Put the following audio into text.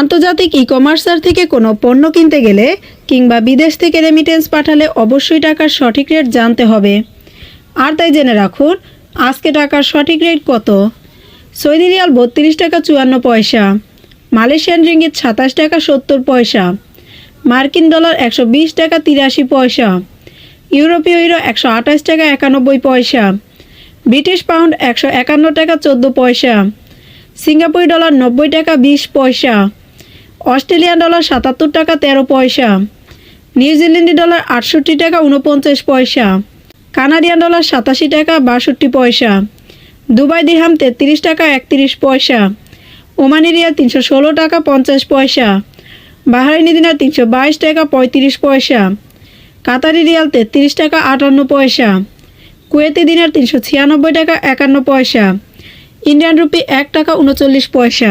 আন্তর্জাতিক ই কমার্সার থেকে কোনো পণ্য কিনতে গেলে কিংবা বিদেশ থেকে রেমিটেন্স পাঠালে অবশ্যই টাকার সঠিক রেট জানতে হবে। আর তাই জেনে রাখুন, আজকে টাকার সঠিক রেট কত? সৌদি রিয়াল বত্রিশ টাকা চুয়ান্ন পয়সা, মালয়েশিয়ান রিঙ্গিত সাতাশ টাকা সত্তর পয়সা, মার্কিন ডলার একশো বিশ টাকা তিরাশি পয়সা, ইউরোপীয় ইউরো একশো আঠাশ টাকা একানব্বই পয়সা, ব্রিটিশ পাউন্ড একশো একান্ন টাকা চোদ্দ পয়সা, সিঙ্গাপুর ডলার নব্বই টাকা বিশ পয়সা অস্ট্রেলিয়ান ডলার সাতাত্তর টাকা তেরো পয়সা নিউজিল্যান্ডি ডলার আটষট্টি টাকা উনপঞ্চাশ পয়সা, কানাডিয়ান ডলার সাতাশি টাকা বাষট্টি পয়সা, দুবাই দিরহাম তেত্রিশ টাকা একত্রিশ পয়সা, ওমানি রিয়াল তিনশো ষোলো টাকা পঞ্চাশ পয়সা, বাহারাইনি দিনার তিনশো বাইশ টাকা পঁয়ত্রিশ পয়সা, কাতারি রিয়াল তেত্রিশ টাকা আটান্ন পয়সা, কুয়েতি দিনার তিনশো ছিয়ানব্বই টাকা একান্ন পয়সা, ইন্ডিয়ান রুপি এক টাকা উনচল্লিশ পয়সা।